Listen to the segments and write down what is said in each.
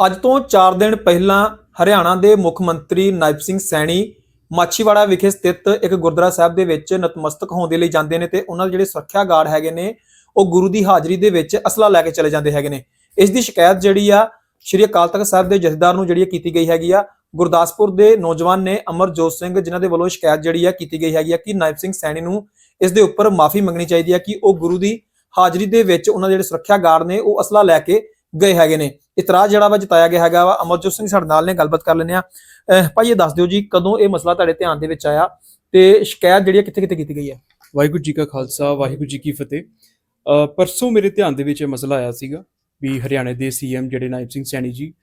ਅੱਜ ਤੋਂ 4 ਦਿਨ ਪਹਿਲਾਂ ਹਰਿਆਣਾ ਦੇ ਮੁੱਖ ਮੰਤਰੀ ਨਾਇਬ ਸਿੰਘ ਸੈਣੀ ਮਾਛੀਵਾੜਾ ਵਿਖੇ ਸਥਿਤ ਇੱਕ ਗੁਰਦੁਆਰਾ ਸਾਹਿਬ ਦੇ ਵਿੱਚ ਨਤਮਸਤਕ ਹੋਣ ਦੇ ਲਈ ਜਾਂਦੇ ਨੇ ਤੇ ਉਹਨਾਂ ਦੇ ਜਿਹੜੇ ਸੁਰੱਖਿਆ ਗਾਰਡ ਹੈਗੇ ਨੇ, ਉਹ ਗੁਰੂ ਦੀ ਹਾਜ਼ਰੀ ਦੇ ਵਿੱਚ ਅਸਲਾ ਲੈ ਕੇ ਚਲੇ ਜਾਂਦੇ ਹੈਗੇ ਨੇ। ਇਸ ਦੀ ਸ਼ਿਕਾਇਤ ਜਿਹੜੀ ਆ, ਸ਼੍ਰੀ ਅਕਾਲ ਤਖਤ ਸਾਹਿਬ ਦੇ ਜਥੇਦਾਰ ਨੂੰ ਜਿਹੜੀ ਆ ਕੀਤੀ ਗਈ ਹੈਗੀ ਆ ਗੁਰਦਾਸਪੁਰ ਦੇ ਨੌਜਵਾਨ ਨੇ ਅਮਰਜੋਤ ਸਿੰਘ ਜਿਨ੍ਹਾਂ ਦੇ ਵੱਲੋਂ ਸ਼ਿਕਾਇਤ ਜਿਹੜੀ ਆ ਕੀਤੀ ਗਈ ਹੈਗੀ ਆ ਕਿ ਨਾਇਬ ਸਿੰਘ ਸੈਣੀ ਨੂੰ ਇਸ ਦੇ ਉੱਪਰ ਮਾਫੀ ਮੰਗਣੀ ਚਾਹੀਦੀ ਹੈ ਕਿ ਉਹ ਗੁਰੂ ਦੀ ਹਾਜ਼ਰੀ ਦੇ ਵਿੱਚ ਉਹਨਾਂ ਦੇ ਜਿਹੜੇ ਸੁਰੱਖਿਆ ਗਾਰਡ ਨੇ ਉਹ ਅਸਲਾ ਲੈ ਕੇ ਗਏ ਹੈਗੇ ਨੇ। ਇਤਰਾਜ਼ ਜਿਹੜਾ ਵਾ ਜਤਾਇਆ ਗਿਆ ਹੈਗਾ ਵਾ। ਅਮਰਜੋਤ ਸਿੰਘ ਸਾਡੇ ਨਾਲ ਨੇ ਗੱਲਬਾਤ ਕਰ ਲੈਂਦੇ ਆ। ਅਹ ਭਾਈ ਇਹ ਦੱਸ ਦਿਓ ਜੀ ਕਦੋਂ ਇਹ ਮਸਲਾ ਤੁਹਾਡੇ ਧਿਆਨ ਦੇ ਵਿੱਚ ਆਇਆ ਤੇ ਸ਼ਿਕਾਇਤ ਜਿਹੜੀ ਆ ਕਿੱਥੇ ਕਿੱਥੇ ਕੀਤੀ ਗਈ ਹੈ ਵਾਹਿਗੁਰੂ ਜੀ ਕਾ ਖਾਲਸਾ ਵਾਹਿਗੁਰੂ ਜੀ ਕੀ ਫਤਿਹ। ਅ, ਪਰਸੋਂ ਮੇਰੇ ਧਿਆਨ ਦੇ ਵਿੱਚ ਇਹ ਮਸਲਾ ਆਇਆ ਸੀਗਾ ਵੀ ਹਰਿਆਣੇ ਦੇ ਸੀਐਮ ਜਿਹੜੇ ਨਾਇਬ ਸਿੰਘ ਸੈਣੀ ਜੀ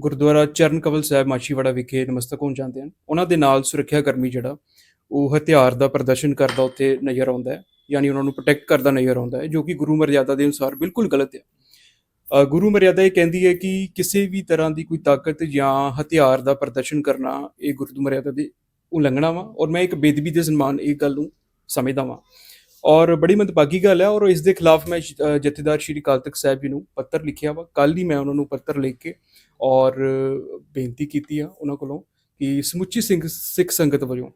ਗੁਰਦੁਆਰਾ ਚਰਨ ਕਵਲ ਸਾਹਿਬ ਮਾਛੀਵਾੜਾ ਵਿਖੇ ਨਮਸਤਕ ਹੋਣ ਜਾਂਦੇ ਹਨ। ਉਹਨਾਂ ਦੇ ਨਾਲ ਸੁਰੱਖਿਆ ਕਰਮੀ ਜਿਹੜਾ, ਉਹ ਹਥਿਆਰ ਦਾ ਪ੍ਰਦਰਸ਼ਨ ਕਰਦਾ ਉੱਥੇ ਨਜ਼ਰ ਆਉਂਦਾ ਹੈ, ਯਾਨੀ ਉਹਨਾਂ ਨੂੰ ਪ੍ਰੋਟੈਕਟ ਕਰਦਾ ਨਜ਼ਰ ਆਉਂਦਾ ਹੈ, ਜੋ ਕਿ ਗੁਰੂ ਮਰਿਆਦਾ ਦੇ ਅਨੁਸਾਰ ਬਿਲਕੁਲ ਗਲਤ ਹੈ। ਗੁਰੂ ਮਰਿਆਦਾ ਇਹ ਕਹਿੰਦੀ ਹੈ ਕਿ ਕਿਸੇ ਵੀ ਤਰ੍ਹਾਂ ਦੀ ਕੋਈ ਤਾਕਤ ਜਾਂ ਹਥਿਆਰ ਦਾ ਪ੍ਰਦਰਸ਼ਨ ਕਰਨਾ ਇਹ ਗੁਰੂ ਮਰਿਆਦਾ ਦੀ ਉਲੰਘਣਾ ਵਾ, ਔਰ ਮੈਂ ਇੱਕ ਬੇਦਬੀ ਦੇ ਸਨਮਾਨ ਇਹ ਗੱਲ ਨੂੰ ਸਮਝਦਾ ਵਾਂ। ਔਰ ਬੜੀ ਮੰਦਭਾਗੀ ਗੱਲ ਹੈ ਔਰ ਇਸ ਦੇ ਖਿਲਾਫ ਮੈਂ ਜਥੇਦਾਰ ਸ਼੍ਰੀ ਕਾਲ ਤਖਤ ਸਾਹਿਬ ਜੀ ਨੂੰ ਪੱਤਰ ਲਿਖਿਆ ਵਾ। ਕੱਲ ਹੀ ਮੈਂ ਉਹਨਾਂ ਨੂੰ ਪੱਤਰ ਲਿਖ ਕੇ ਔਰ ਬੇਨਤੀ ਕੀਤੀ ਆ ਉਹਨਾਂ ਕੋਲੋਂ ਕਿ ਸਮੁੱਚੀ ਸਿੰਘ, ਸਿੱਖ ਸੰਗਤ ਵੱਲੋਂ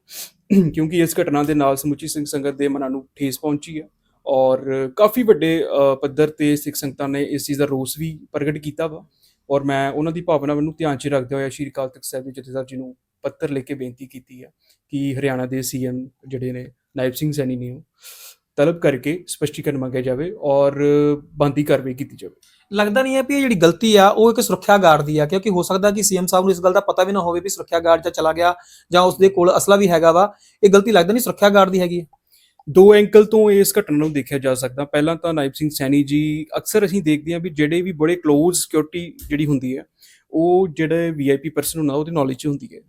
ਕਿਉਂਕਿ ਇਸ ਘਟਨਾ ਦੇ ਨਾਲ ਸਮੁੱਚੀ ਸਿੰਘ ਸੰਗਤ ਦੇ ਮਨਾਂ ਨੂੰ ਠੇਸ ਪਹੁੰਚੀ ਆ ਔਰ ਕਾਫੀ ਵੱਡੇ ਪੱਧਰ ਤੇ ਸਿੱਖ ਸੰਗਤਾਂ ਨੇ ਇਸ ਚੀਜ਼ ਦਾ ਰੋਸ ਵੀ ਪ੍ਰਗਟ ਕੀਤਾ ਵਾ। ਔਰ ਮੈਂ ਉਹਨਾਂ ਦੀ ਭਾਵਨਾਵਾਂ ਨੂੰ ਧਿਆਨ 'ਚ ਰੱਖਦੇ ਹੋਏ ਸ਼੍ਰੀ ਕਾਲ ਤਖਤ ਸਾਹਿਬ ਦੇ ਜਥੇਦਾਰ ਜੀ ਨੂੰ ਪੱਤਰ ਲਿਖ ਕੇ ਬੇਨਤੀ ਕੀਤੀ ਆ ਕਿ ਹਰਿਆਣਾ ਦੇ ਸੀਐਮ ਜਿਹੜੇ ਨੇ, ਨਾਇਬ ਸਿੰਘ ਸੈਣੀ ਨੇ ਤਲਬ ਕਰਕੇ ਸਪਸ਼ਟੀਕਰਨ ਮੰਗਿਆ ਜਾਵੇ ਔਰ ਬੰਦੀ ਕਾਰਵਾਈ ਕੀਤੀ ਜਾਵੇ। ਲੱਗਦਾ ਨਹੀਂ ਹੈ ਵੀ ਇਹ ਜਿਹੜੀ ਗਲਤੀ ਆ ਉਹ ਇੱਕ ਸੁਰੱਖਿਆ ਗਾਰਡ ਦੀ ਆ ਕਿਉਂਕਿ ਹੋ ਸਕਦਾ ਕਿ ਸੀਐਮ ਸਾਹਿਬ ਨੂੰ ਇਸ ਗੱਲ ਦਾ ਪਤਾ ਵੀ ਨਾ ਹੋਵੇ ਵੀ ਸੁਰੱਖਿਆ ਗਾਰਡ ਜਾਂ ਚਲਾ ਗਿਆ ਜਾਂ ਉਸ ਦੇ ਕੋਲ ਅਸਲਾ ਵੀ ਹੈਗਾ ਵਾ। ਇਹ ਗਲਤੀ ਲੱਗਦਾ ਨਹੀਂ ਸੁਰੱਖਿਆ ਗਾਰਡ ਦੀ ਹੈਗੀ ਦੋ ਐਂਗਲ ਤੋਂ ਇਸ ਘਟਨਾ ਨੂੰ ਦੇਖਿਆ ਜਾ ਸਕਦਾ। ਪਹਿਲਾਂ ਤਾਂ ਨਾਇਬ ਸਿੰਘ ਸੈਣੀ ਜੀ ਅਕਸਰ ਅਸੀਂ ਦੇਖਦੇ ਹਾਂ ਵੀ ਜਿਹੜੇ ਵੀ ਬੜੇ ক্লোਜ਼ ਸਿਕਿਉਰਿਟੀ ਜਿਹੜੀ ਹੁੰਦੀ ਹੈ ਉਹ ਜਿਹੜੇ ਵੀਆਈਪੀ ਪਰਸਨ ਹੁੰਦਾ ਉਹਦੀ ਨੌਲੇਜ 'ਚ ਹੁੰਦੀ ਹੈ।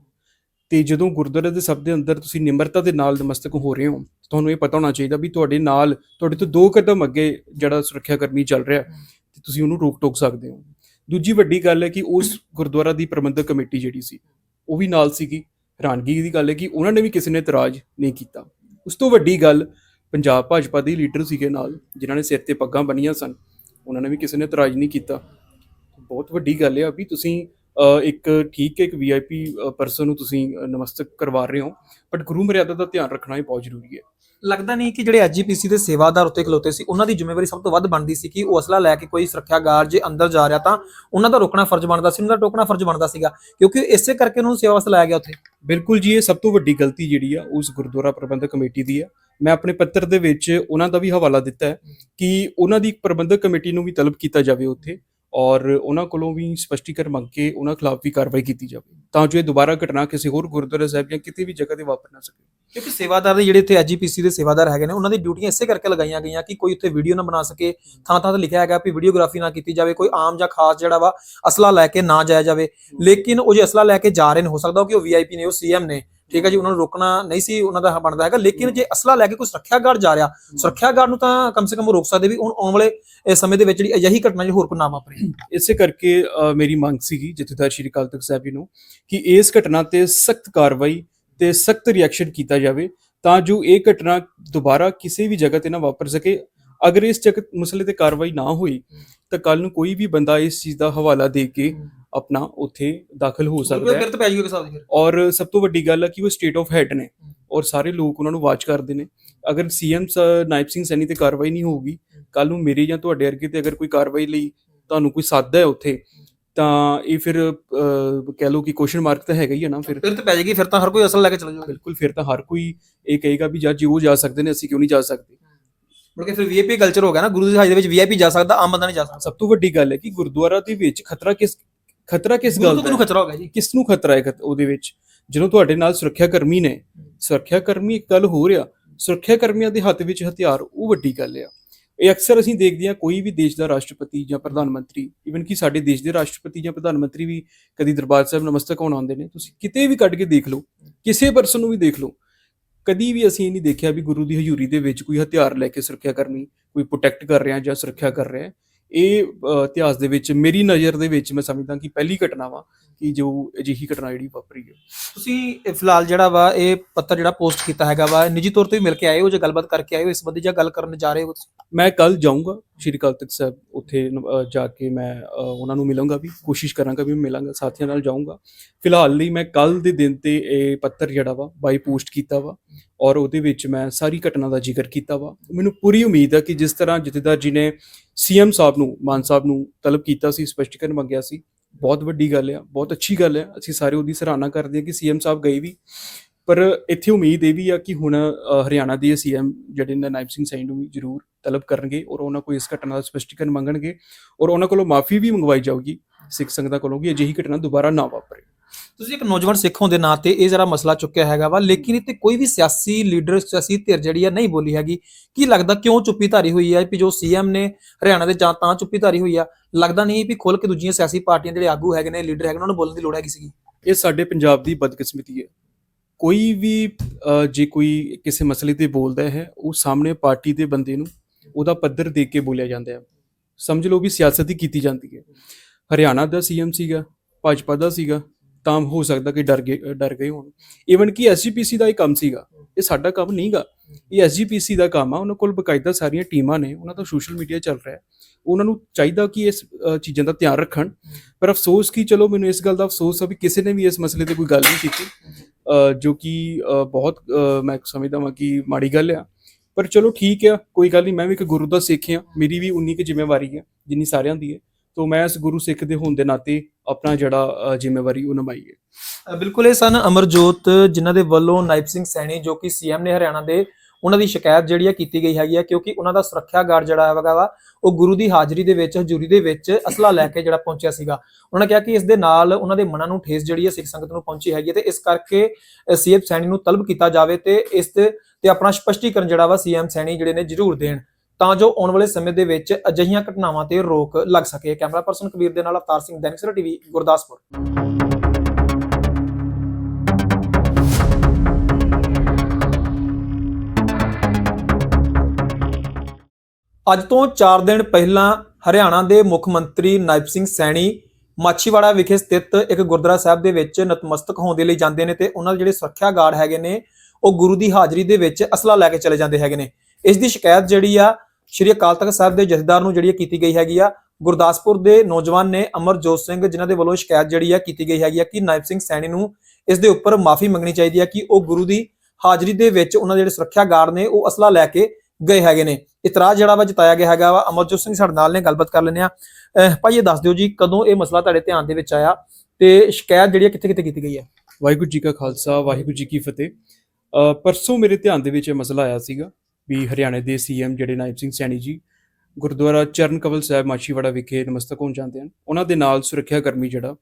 ਤੇ ਜਦੋਂ ਗੁਰਦੁਆਰੇ ਦੇ ਸਭ ਦੇ ਅੰਦਰ ਤੁਸੀਂ ਨਿਮਰਤਾ ਦੇ ਨਾਲ ਨਮਸਤਕ ਹੋ ਰਹੇ ਹੋ ਤੁਹਾਨੂੰ ਇਹ ਪਤਾ ਹੋਣਾ ਚਾਹੀਦਾ ਵੀ ਤੁਹਾਡੇ ਨਾਲ, ਤੁਹਾਡੇ ਤੋਂ ਦੋ ਕਦਮ ਅੱਗੇ ਜਿਹੜਾ ਸੁਰੱਖਿਆ ਕਰਮੀ ਚੱਲ ਰਿਹਾ, ਤੇ ਤੁਸੀਂ ਉਹਨੂੰ ਰੋਕ ਟੋਕ ਸਕਦੇ ਹੋ। ਦੂਜੀ ਵੱਡੀ ਗੱਲ ਹੈ ਕਿ ਉਸ ਗੁਰਦੁਆਰਾ ਦੀ ਪ੍ਰਬੰਧਕ ਕਮੇਟੀ ਜਿਹੜੀ ਸੀ, ਉਹ ਵੀ ਨਾਲ ਸੀਗੀ। ਹੈਰਾਨਗੀ ਦੀ ਗੱਲ ਹੈ ਕਿ ਉਹਨਾਂ ਨੇ ਵੀ ਕਿਸੇ ਨੇ ਇਤਰਾਜ਼ ਨਹੀਂ ਕੀਤਾ। ਉਸ ਤੋਂ ਵੱਡੀ ਗੱਲ, ਪੰਜਾਬ ਭਾਜਪਾ ਦੇ ਲੀਡਰ ਸੀਗੇ ਨਾਲ, ਜਿਨ੍ਹਾਂ ਨੇ ਸਿਰ ਤੇ ਪੱਗਾਂ ਬੰਨੀਆਂ ਸਨ, ਉਹਨਾਂ ਨੇ ਵੀ ਕਿਸੇ ਨੇ ਇਤਰਾਜ਼ ਨਹੀਂ ਕੀਤਾ। ਬਹੁਤ ਵੱਡੀ ਗੱਲ ਹੈ ਵੀ ਤੁਸੀਂ ਇੱਕ ਠੀਕ ਹੈ ਇੱਕ ਵੀਆਈਪੀ ਪਰਸਨ ਨੂੰ ਤੁਸੀਂ ਨਮਸਤਕ ਕਰਵਾ ਰਹੇ ਹੋ ਬਟ ਗੁਰੂ ਮਰਿਆਦਾ ਦਾ ਧਿਆਨ ਰੱਖਣਾ ਹੀ ਬਹੁਤ ਜ਼ਰੂਰੀ ਹੈ। ਲੱਗਦਾ ਨਹੀਂ ਕਿ ਜਿਹੜੇ ਐਜੀਪੀਸੀ ਦੇ ਸੇਵਾਦਾਰ ਉੱਤੇ ਖਲੋਤੇ ਸੀ ਉਹਨਾਂ ਦੀ ਜ਼ਿੰਮੇਵਾਰੀ ਸਭ ਤੋਂ ਵੱਧ ਬਣਦੀ ਸੀ ਕਿ ਉਹ ਅਸਲਾ ਲੈ ਕੇ ਕੋਈ ਸੁਰੱਖਿਆ ਗਾਰਡ ਜੇ ਅੰਦਰ ਜਾ ਰਿਹਾ ਤਾਂ ਉਹਨਾਂ ਦਾ ਰੋਕਣਾ ਫਰਜ਼ ਬਣਦਾ ਸੀ ਉਹਨਾਂ ਦਾ ਟੋਕਣਾ ਫਰਜ਼ ਬਣਦਾ ਸੀਗਾ ਕਿਉਂਕਿ ਇਸੇ ਕਰਕੇ ਉਹਨਾਂ ਨੂੰ ਸੇਵਾ ਵਾਸਤੇ ਲਾਇਆ ਗਿਆ ਉੱਥੇ। ਬਿਲਕੁਲ ਜੀ ਇਹ ਸਭ ਤੋਂ ਵੱਡੀ ਗਲਤੀ ਜਿਹੜੀ ਆ ਉਸ ਗੁਰਦੁਆਰਾ ਪ੍ਰਬੰਧਕ ਕਮੇਟੀ ਦੀ ਆ। ਮੈਂ ਆਪਣੇ ਪੱਤਰ ਦੇ ਵਿੱਚ ਉਹਨਾਂ ਦਾ ਵੀ ਹਵਾਲਾ ਦਿੱਤਾ ਹੈ ਕਿ ਉਹਨਾਂ ਦੀ ਪ੍ਰਬੰਧਕ ਕਮੇਟੀ ਨੂੰ ਵੀ ਤਲਬ ਕੀਤਾ ਜਾਵੇ ਉੱਥੇ। ਔਰ ਉਹਨਾਂ ਕੋਲੋਂ ਵੀ ਸਪਸ਼ਟੀਕਰਨ ਮੰਗ ਕੇ ਉਹਨਾਂ ਖਿਲਾਫ ਵੀ ਕਾਰਵਾਈ ਕੀਤੀ ਜਾਵੇ ਤਾਂ ਜੋ ਇਹ ਦੁਬਾਰਾ ਘਟਨਾ ਕਿਸੇ ਹੋਰ ਗੁਰਦੁਆਰਾ ਸਾਹਿਬ ਜਾਂ ਕਿਤੇ ਵੀ ਜਗ੍ਹਾ ਤੇ ਵਾਪਰ ਨਾ ਸਕੇ। ਕਿਉਂਕਿ ਸੇਵਾਦਾਰ ਜਿਹੜੇ ਇੱਥੇ ਐਜੀਪੀਸੀ ਦੇ ਸੇਵਾਦਾਰ ਹੈਗੇ ਨੇ ਉਹਨਾਂ ਦੀ ਡਿਊਟੀਆਂ ਇਸੇ ਕਰਕੇ ਲਗਾਈਆਂ ਗਈਆਂ ਕਿ ਕੋਈ ਉੱਥੇ ਵੀਡੀਓ ਨਾ ਬਣਾ ਸਕੇ ਥਾਂ ਥਾਂ ਤੇ ਲਿਖਿਆ ਹੈਗਾ ਵੀ ਵੀਡੀਓਗ੍ਰਾਫੀ ਨਾ ਕੀਤੀ ਜਾਵੇ ਕੋਈ ਆਮ ਜਾਂ ਖਾਸ ਜਿਹੜਾ ਵਾ ਅਸਲਾ ਲੈ ਕੇ ਨਾ ਜਾਇਆ ਜਾਵੇ। ਲੇਕਿਨ ਉਹ ਜੇ ਅਸਲਾ ਲੈ ਕੇ ਜਾ ਰਹੇ ਨੇ ਹੋ ਸਕਦਾ ਕਿ ਉਹ ਵੀਆਈਪੀ ਨੇ ਉਹ ਸੀਐਮ ਨੇ ਠੀਕ ਹੈ ਜੀ ਉਹਨਾਂ ਨੂੰ ਰੋਕਣਾ ਨਹੀਂ ਸੀ ਉਹਨਾਂ ਦਾ ਬਣਦਾ ਹੈਗਾ। ਲੇਕਿਨ ਜੇ ਅਸਲਾ ਲੈ ਕੇ ਕੋਈ ਸੁਰੱਖਿਆ ਗਾਰਡ ਜਾ ਰਿਹਾ ਸੁਰੱਖਿਆ ਗਾਰਡ ਨੂੰ ਤਾਂ ਕਮ ਸੇ ਕਮ ਰੋਕ ਸਕਦੇ ਵੀ ਹੁਣ ਆਉਣ ਵਾਲੇ ਸਮੇਂ ਦੇ ਵਿੱਚ ਜਿਹੜੀ ਅਜਿਹੀ ਘਟਨਾ ਜਿਹੜੀ ਹੋਰ ਕੋਈ ਨਾ ਵਾਪਰੇ। ਇਸੇ ਕਰਕੇ ਮੇਰੀ ਮੰਗ ਸੀਗੀ ਜਥੇਦਾਰ ਸ਼੍ਰੀ ਅਕਾਲ ਤਖਤ ਸਾਹਿਬ ਜੀ ਨੂੰ ਕਿ ਇਸ ਘਟਨਾ ਤੇ ਸਖਤ ਕਾਰਵਾਈ ਤੇ ਸਖਤ ਰਿਐਕਸ਼ਨ ਕੀਤਾ ਜਾਵੇ ਤਾਂ ਜੋ ਇਹ ਘਟਨਾ ਦੁਬਾਰਾ ਕਿਸੇ ਵੀ ਜਗ੍ਹਾ ਤੇ ਨਾ ਵਾਪਰ ਸਕੇ ਅਗਰ ਇਸ ਜਗਤ ਮਸਲੇ ਤੇ ਕਾਰਵਾਈ ਨਾ ਹੋਈ ਤਾਂ ਕੱਲ ਨੂੰ ਕੋਈ ਵੀ ਬੰਦਾ ਇਸ ਚੀਜ਼ ਦਾ ਹਵਾਲਾ ਦੇ ਕੇ ਆਪਣਾ ਉੱਥੇ ਦਾਖਲ ਹੋ ਸਕਦਾ ਹੈ। ਫਿਰ ਤਾਂ ਪੈ ਜੂਗਾ ਕਿਸਾਬ ਫਿਰ। ਔਰ ਸਭ ਤੋਂ ਵੱਡੀ ਗੱਲ ਹੈ ਕਿ ਉਹ ਸਟੇਟ ਆਫ ਹੈਡ ਨੇ ਔਰ ਸਾਰੇ ਲੋਕ ਉਹਨਾਂ ਨੂੰ ਵਾਚ ਕਰਦੇ ਨੇ। ਅਗਰ ਸੀਐਮ ਨਾਇਬ ਸਿੰਘ ਸੈਣੀ ਤੇ ਕਾਰਵਾਈ ਨਹੀਂ ਹੋਊਗੀ ਕੱਲ ਨੂੰ ਮੇਰੇ ਜਾਂ ਤੁਹਾਡੇ ਵਰਗੇ ਤੇ ਅਗਰ ਕੋਈ ਕਾਰਵਾਈ ਲਈ ਤੁਹਾਨੂੰ ਕੋਈ ਸਾਦਾ ਹੈ ਉੱਥੇ ਤਾਂ ਇਹ ਫਿਰ ਕਹਿ ਲਓ ਕਿ ਕੁਐਸਚਨ ਮਾਰਕ ਤਾਂ ਹੈਗਾ ਹੀ ਹੈ ਨਾ ਫਿਰ। ਫਿਰ ਤਾਂ ਪੈ ਜਾਏਗੀ ਫਿਰ ਤਾਂ ਹਰ ਕੋਈ ਅਸਲ ਲੈ ਕੇ ਚਲਾ ਜਾਊਗਾ। ਬਿਲਕੁਲ ਫਿਰ ਤਾਂ ਹਰ ਕੋਈ ਇਹ ਕਹੇਗਾ ਵੀ ਜੱਜ ਉਹ ਜਾ ਸਕਦੇ ਨੇ ਅਸੀਂ ਕਿਉਂ ਨਹੀਂ ਜਾ ਸਕਦੇ? ਮੁੜ ਕੇ ਫਿਰ ਵੀਆਈਪੀ ਕਲਚਰ ਹੋ ਗਿਆ ਨਾ ਗੁਰੂ ਦੀ ਹਾਜ਼ਰੀ ਦੇ ਵਿੱਚ ਵੀਆਈਪੀ ਜਾ ਸਕਦਾ ਆਮ ਬੰਦਾ ਨਹੀਂ ਜਾ ਸਕਦਾ। ਸਭ ਤੋਂ ਵੱਡੀ ਗੱਲ ਹੈ ਕਿ ਗੁਰਦੁਆਰਾ ਦੇ ਵਿੱਚ ਖਤਰਾ ਕਿਸ ਖਤਰਾ ਕਿਸ ਗੱਲ ਦਾ ਹੈ? ਖਤਰਾ ਹੋ ਗਿਆ ਜੀ। ਕਿਸ ਨੂੰ ਖਤਰਾ ਹੈ ਖਤ- ਉਹਦੇ ਵਿੱਚ? ਜਦੋਂ ਤੁਹਾਡੇ ਨਾਲ ਸੁਰੱਖਿਆ ਕਰਮੀ ਨੇ। ਸੁਰੱਖਿਆ ਕਰਮੀ ਇੱਕ ਗੱਲ ਹੋ ਰਿਹਾ ਸੁਰੱਖਿਆ ਕਰਮੀਆਂ ਦੇ ਹੱਥ ਵਿੱਚ ਹਥਿਆਰ ਉਹ ਵੱਡੀ ਗੱਲ ਆ। ਇਹ ਅਕਸਰ ਅਸੀਂ ਦੇਖਦੇ ਹਾਂ ਕੋਈ ਵੀ ਦੇਸ਼ ਦਾ ਰਾਸ਼ਟਰਪਤੀ ਜਾਂ ਪ੍ਰਧਾਨ ਮੰਤਰੀ ਇਵਨ ਕਿ ਸਾਡੇ ਦੇਸ਼ ਦੇ ਰਾਸ਼ਟਰਪਤੀ ਜਾਂ ਪ੍ਰਧਾਨ ਮੰਤਰੀ ਵੀ ਕਦੀ ਦਰਬਾਰ ਸਾਹਿਬ ਨਮਸਤਕ ਹੋਣ ਆਉਂਦੇ ਨੇ। ਤੁਸੀਂ ਕਿਤੇ ਵੀ ਕੱਢ ਕੇ ਦੇਖ ਲਓ ਕਿਸੇ ਪਰਸਨ ਨੂੰ ਵੀ ਦੇਖ ਲਓ ਕਦੀ ਵੀ ਅਸੀਂ ਨਹੀਂ ਦੇਖਿਆ ਵੀ ਗੁਰੂ ਦੀ ਹਜ਼ੂਰੀ ਦੇ ਵਿੱਚ ਕੋਈ ਹਥਿਆਰ ਲੈ ਕੇ ਸੁਰੱਖਿਆ ਕਰਮੀ ਕੋਈ ਪ੍ਰੋਟੈਕਟ ਕਰ ਰਿਹਾ ਜਾਂ ਸੁਰੱਖਿਆ ਕਰ ਰਿਹਾ। ਇਹ ਇਤਿਹਾਸ ਦੇ ਵਿੱਚ ਮੇਰੀ ਨਜ਼ਰ ਦੇ ਵਿੱਚ ਮੈਂ ਸਮਝਦਾ ਕਿ ਪਹਿਲੀ ਘਟਨਾ ਵਾ ਕਿ ਜੋ ਅਜਿਹੀ ਘਟਨਾ ਜਿਹੜੀ ਵਾਪਰੀ ਹੈ। ਤੁਸੀਂ ਫਿਲਹਾਲ ਜਿਹੜਾ ਵਾ ਇਹ ਪੱਤਰ ਜਿਹੜਾ ਪੋਸਟ ਕੀਤਾ ਹੈਗਾ ਵਾ ਨਿੱਜੀ ਤੌਰ ਤੇ ਵੀ ਮਿਲ ਕੇ ਆਏ ਹੋ ਜਾਂ ਗੱਲਬਾਤ ਕਰਕੇ ਆਏ ਹੋ? ਇਸ ਸੰਬੰਧੀ ਜਾਂ ਗੱਲ ਕਰਨ ਜਾ ਰਹੇ ਹੋ? ਮੈਂ ਕੱਲ ਜਾਊਂਗਾ ਸ਼੍ਰੀ ਅਕਾਲ ਤਖਤ ਸਾਹਿਬ ਉੱਥੇ ਜਾ ਕੇ ਮੈਂ ਉਹਨਾਂ ਨੂੰ ਮਿਲਾਂਗਾ ਵੀ ਕੋਸ਼ਿਸ਼ ਕਰਾਂਗਾ ਵੀ ਮਿਲਾਂਗਾ ਸਾਥੀਆਂ ਨਾਲ ਜਾਊਂਗਾ। ਫਿਲਹਾਲ ਲਈ ਮੈਂ ਕੱਲ ਦੇ ਦਿਨ ਤੇ ਇਹ ਪੱਤਰ ਜਿਹੜਾ ਵਾ ਬਾਈ ਪੋਸਟ ਕੀਤਾ ਵਾ ਔਰ ਉਹਦੇ ਵਿੱਚ ਮੈਂ ਸਾਰੀ ਘਟਨਾ ਦਾ ਜ਼ਿਕਰ ਕੀਤਾ ਵਾ। ਮੈਨੂੰ ਪੂਰੀ ਉਮੀਦ ਹੈ ਕਿ ਜਿਸ ਤਰ੍ਹਾਂ ਜਥੇਦਾਰ ਜੀ ਨੇ ਸੀਐਮ ਸਾਹਿਬ ਨੂੰ, ਮਾਨ ਸਾਹਿਬ ਨੂੰ ਤਲਬ ਕੀਤਾ ਸੀ, ਸਪਸ਼ਟੀਕਰਨ ਮੰਗਿਆ ਸੀ। ਬਹੁਤ ਵੱਡੀ ਗੱਲ ਆ, ਬਹੁਤ ਅੱਛੀ ਗੱਲ ਆ। ਅਸੀਂ ਸਾਰੇ ਉਹਦੀ ਸਰਾਹਨਾ ਕਰਦੇ ਹਾਂ ਕਿ ਸੀਐਮ ਸਾਹਿਬ ਗਏ ਵੀ। ਪਰ ਇੱਥੇ ਉਮੀਦ ਇਹ ਵੀ ਆ ਕਿ ਹੁਣ ਹਰਿਆਣਾ ਦੇ ਸੀਐਮ ਜਿਹੜੇ ਨੇ ਨਾਇਬ ਸਿੰਘ ਸੈਣੀ ਨੂੰ ਵੀ ਜ਼ਰੂਰ ਤਲਬ ਕਰਨਗੇ ਔਰ ਉਹਨਾਂ ਕੋਲ ਇਸ ਘਟਨਾ ਦਾ ਸਪਸ਼ਟੀਕਰਨ ਮੰਗਣਗੇ ਔਰ ਉਹਨਾਂ ਕੋਲੋਂ ਮਾਫੀ ਵੀ ਮੰਗਵਾਈ ਜਾਊਗੀ। ਸਿੱਖ ਸੰਗਤਾਂ ਕੋਲੋਂ ਕਿ ਅਜਿਹੀ ਘਟਨਾ ਦੁਬਾਰਾ ਨਾ ਵਾਪਰੇ। ਤੁਸੀਂ ਇੱਕ ਨੌਜਵਾਨ ਸਿੱਖ ਹੋਣ ਦੇ ਨਾਂ ਤੇ ਇਹ ਜਿਹੜਾ ਮਸਲਾ ਚੁੱਕਿਆ ਹੈਗਾ ਵਾ ਲੇਕਿਨ ਇੱਥੇ ਕੋਈ ਵੀ ਸਿਆਸੀ ਲੀਡਰ ਸਿਆਸੀ ਧਿਰ ਜਿਹੜੀ ਆ ਨਹੀਂ ਬੋਲੀ ਹੈਗੀ। ਕੀ ਲੱਗਦਾ ਕਿਉਂ ਚੁੱਪੀ ਧਾਰੀ ਹੋਈ ਹੈ ਵੀ ਜੋ ਸੀਐਮ ਨੇ ਹਰਿਆਣਾ ਦੇ ਜਾਂ ਤਾਂ ਚੁੱਪੀ ਧਾਰੀ ਹੋਈ ਆ? ਲੱਗਦਾ ਨਹੀਂ ਵੀ ਖੁੱਲ ਕੇ ਦੂਜੀਆਂ ਸਿਆਸੀ ਪਾਰਟੀਆਂ ਦੇ ਜਿਹੜੇ ਆਗੂ ਹੈਗੇ ਨੇ ਲੀਡਰ ਹੈਗੇ ਨੇ ਉਹਨਾਂ ਨੂੰ ਬੋਲਣ ਦੀ ਲੋੜ ਹੈਗੀ ਸੀਗੀ? ਇਹ ਸਾਡੇ ਪੰਜਾਬ ਦੀ ਬਦਕਿਸਮਤੀ ਹੈ। ਕੋਈ ਵੀ ਜੇ ਕੋਈ ਕਿਸੇ ਮਸਲੇ ਤੇ ਬੋਲਦਾ ਹੈ ਉਹ ਸਾਹਮਣੇ ਪਾਰਟੀ ਦੇ ਬੰਦੇ ਨੂੰ ਉਹਦਾ ਪੱਧਰ ਦੇਖ ਕੇ ਬੋਲਿਆ ਜਾਂਦਾ ਹੈ। ਸਮਝ ਲਓ ਵੀ ਸਿਆਸਤ ਹੀ ਕੀਤੀ ਜਾਂਦੀ ਹੈ। ਹਰਿਆਣਾ ਦਾ ਸੀਐਮ ਸੀਗਾ, ਭਾਜਪਾ ਦਾ ਸੀਗਾ, ਤਾਂ ਹੋ ਸਕਦਾ ਕਿ ਡਰ ਗਏ ਡਰ ਗਏ ਹੋਣ। ਈਵਨ ਕਿ ਐਸਜੀਪੀਸੀ ਦਾ ਇਹ ਕੰਮ ਸੀਗਾ, ਇਹ ਸਾਡਾ ਕੰਮ ਨਹੀਂਗਾ। ਇਹ ਐਸਜੀਪੀਸੀ ਦਾ ਕੰਮ ਆ, ਉਹਨਾਂ ਕੋਲ ਬਕਾਇਦਾ ਸਾਰੀਆਂ ਟੀਮਾਂ ਨੇ, ਉਹਨਾਂ ਦਾ ਸੋਸ਼ਲ ਮੀਡੀਆ ਚੱਲ ਰਿਹਾ ਉਹਨਾਂ ਨੂੰ ਚਾਹੀਦਾ ਕਿ ਇਸ ਚੀਜ਼ਾਂ ਦਾ ਧਿਆਨ ਰੱਖਣ। ਪਰ ਅਫਸੋਸ ਕੀ ਚਲੋ ਮੈਨੂੰ ਇਸ ਗੱਲ ਦਾ ਅਫਸੋਸ ਆ ਵੀ ਕਿਸੇ ਨੇ ਵੀ ਇਸ ਮਸਲੇ ਤੇ ਕੋਈ ਗੱਲ ਨਹੀਂ ਕੀਤੀ ਜੋ ਕਿ ਬਹੁਤ ਮੈਂ ਸਮਝਦਾ ਹਾਂ ਕਿ ਮਾੜੀ ਗੱਲ ਆ। ਪਰ ਚਲੋ ਠੀਕ ਆ, ਕੋਈ ਗੱਲ ਨਹੀਂ, ਮੈਂ ਵੀ ਇੱਕ ਗੁਰੂ ਦਾ ਸਿੱਖ ਆ ਮੇਰੀ ਵੀ ਉਨੀ ਕੁ ਜ਼ਿੰਮੇਵਾਰੀ ਆ, ਜਿੰਨੀ ਸਾਰਿਆਂ ਦੀ ਹੈ। ਤੋਂ ਮੈਂ ਇਸ ਗੁਰੂ ਸਿੱਖ ਦੇ ਹੋਣ ਦੇ ਨਾਤੇ ਆਪਣਾ ਜਿਹੜਾ ਜ਼ਿੰਮੇਵਾਰੀ ਉਹ ਨਿਭਾਈ ਹੈ। ਬਿਲਕੁਲ, ਇਹ ਸਨ ਅਮਰਜੋਤ, ਜਿਨ੍ਹਾਂ ਦੇ ਵੱਲੋਂ ਨਾਇਬ ਸਿੰਘ ਸੈਣੀ, ਜੋ ਕਿ ਸੀਐਮ ਨੇ ਹਰਿਆਣਾ ਦੇ, ਉਹਨਾਂ ਦੀ ਸ਼ਿਕਾਇਤ ਜਿਹੜੀ ਆ ਕੀਤੀ ਗਈ ਹੈਗੀ ਆ, ਕਿਉਂਕਿ ਉਹਨਾਂ ਦਾ ਸੁਰੱਖਿਆ ਗਾਰਡ ਜਿਹੜਾ ਹੈਗਾ ਵਾ, ਉਹ ਗੁਰੂ ਦੀ ਹਾਜ਼ਰੀ ਦੇ ਵਿੱਚ, ਹਜ਼ੂਰੀ ਦੇ ਵਿੱਚ ਅਸਲਾ ਲੈ ਕੇ ਜਿਹੜਾ ਪਹੁੰਚਿਆ ਸੀਗਾ। ਉਹਨਾਂ ਨੇ ਕਿਹਾ ਕਿ ਇਸ ਦੇ ਨਾਲ ਉਹਨਾਂ ਦੇ ਮਨਾਂ ਨੂੰ ਠੇਸ ਜਿਹੜੀ ਹੈ ਸਿੱਖ ਸੰਗਤ ਨੂੰ ਪਹੁੰਚੀ ਹੈਗੀ ਹੈ ਤੇ ਇਸ ਕਰਕੇ ਸੀਐਮ ਸੈਣੀ ਨੂੰ ਤਲਬ ਕੀਤਾ ਜਾਵੇ ਤੇ ਇਸ ਤੇ ਤੇ ਆਪਣਾ ਸਪਸ਼ਟੀਕਰਨ ਜਿਹੜਾ ਵਾ ਸੀਐਮ ਸੈਣੀ ਜਿਹੜੇ ਨੇ ਜ਼ਰੂਰ ਦੇਣ। ਤਾਂ ਜੋ ਆਉਣ ਵਾਲੇ ਸਮੇਂ ਦੇ ਵਿੱਚ ਅਜਿਹੀਆਂ ਘਟਨਾਵਾਂ ਤੇ ਰੋਕ ਲੱਗ ਸਕੇ। ਕੈਮਰਾ ਪਰਸਨ ਕਬੀਰ ਦੇ ਨਾਲ ਅਵਤਾਰ ਸਿੰਘ ਦੈਨਿਕ ਸਰ ਟੀਵੀ, ਗੁਰਦਾਸਪੁਰ। ਅੱਜ ਤੋਂ 4 ਦਿਨ ਪਹਿਲਾਂ ਹਰਿਆਣਾ ਦੇ ਮੁੱਖ ਮੰਤਰੀ ਨਾਇਬ ਸਿੰਘ ਸੈਣੀ ਮਾਛੀਵਾੜਾ ਵਿਖੇ ਸਥਿਤ ਇੱਕ ਗੁਰਦੁਆਰਾ ਸਾਹਿਬ ਦੇ ਵਿੱਚ ਨਤਮਸਤਕ ਹੋਣ ਦੇ ਲਈ ਜਾਂਦੇ ਨੇ ਤੇ ਉਹਨਾਂ ਦੇ ਜਿਹੜੇ ਸੁਰੱਖਿਆ ਗਾਰਡ ਹੈਗੇ ਨੇ, ਉਹ ਗੁਰੂ ਦੀ ਹਾਜ਼ਰੀ ਦੇ ਵਿੱਚ ਅਸਲਾ ਲੈ ਕੇ ਚਲੇ ਜਾਂਦੇ ਹੈਗੇ ਨੇ। ਇਸ ਦੀ ਸ਼ਿਕਾਇਤ ਜਿਹੜੀ ਆ ਸ਼੍ਰੀ ਅਕਾਲ ਤਖਤ ਸਾਹਿਬ ਦੇ ਜਥੇਦਾਰ ਨੂੰ ਜਿਹੜੀ ਕੀਤੀ ਗਈ ਹੈਗੀ ਆ ਗੁਰਦਾਸਪੁਰ ਦੇ ਨੌਜਵਾਨ ਨੇ ਅਮਰਜੋਤ ਸਿੰਘ ਜਿਨ੍ਹਾਂ ਦੇ ਵੱਲੋਂ ਸ਼ਿਕਾਇਤ ਜਿਹੜੀ ਆ ਕੀਤੀ ਗਈ ਹੈਗੀ ਆ ਕਿ ਨਾਇਬ ਸਿੰਘ ਸੈਣੀ ਨੂੰ ਇਸ ਦੇ ਉੱਪਰ ਮਾਫੀ ਮੰਗਣੀ ਚਾਹੀਦੀ ਆ ਕਿ ਉਹ ਗੁਰੂ ਦੀ ਹਾਜ਼ਰੀ ਦੇ ਵਿੱਚ ਉਹਨਾਂ ਦੇ ਜਿਹੜੇ ਸੁਰੱਖਿਆ ਗਾਰਡ ਨੇ ਉਹ ਅਸਲਾ ਲੈ ਕੇ ਗਏ ਹੈਗੇ ਨੇ। ਇਤਰਾਜ਼ ਜਿਹੜਾ ਵਾ ਜਤਾਇਆ ਗਿਆ ਹੈਗਾ ਵਾ। ਅਮਰਜੋਤ ਸਿੰਘ ਸਾਡੇ ਨਾਲ ਨੇ ਗੱਲਬਾਤ ਕਰ ਲੈਂਦੇ ਆ। ਅਹ ਭਾਈ ਇਹ ਦੱਸ ਦਿਓ ਜੀ ਕਦੋਂ ਇਹ ਮਸਲਾ ਤੁਹਾਡੇ ਧਿਆਨ ਦੇ ਵਿੱਚ ਆਇਆ ਤੇ ਸ਼ਿਕਾਇਤ ਜਿਹੜੀ ਆ ਕਿੱਥੇ ਕਿੱਥੇ ਕੀਤੀ ਗਈ ਹੈ ਵਾਹਿਗੁਰੂ ਜੀ ਕਾ ਖਾਲਸਾ ਵਾਹਿਗੁਰੂ ਜੀ ਕੀ ਫਤਿਹ। ਅ, ਪਰਸੋਂ ਮੇਰੇ ਧਿਆਨ ਦੇ ਵਿੱਚ ਇਹ ਮਸਲਾ ਆਇਆ ਸੀਗਾ। ਵੀ ਹਰਿਆਣੇ ਦੇ ਸੀਐਮ ਜਿਹੜੇ ਨਾਇਬ ਸਿੰਘ ਸੈਣੀ ਜੀ, ਗੁਰਦੁਆਰਾ ਚਰਨ ਕਵਲ ਸਾਹਿਬ ਮਾਛੀਵਾੜਾ ਵਿਖੇ ਨਮਸਤਕ ਹੋਣ ਜਾਂਦੇ ਹਨ। ਉਹਨਾਂ ਦੇ ਨਾਲ ਸੁਰੱਖਿਆ ਕਰਮੀ ਜਿਹੜਾ,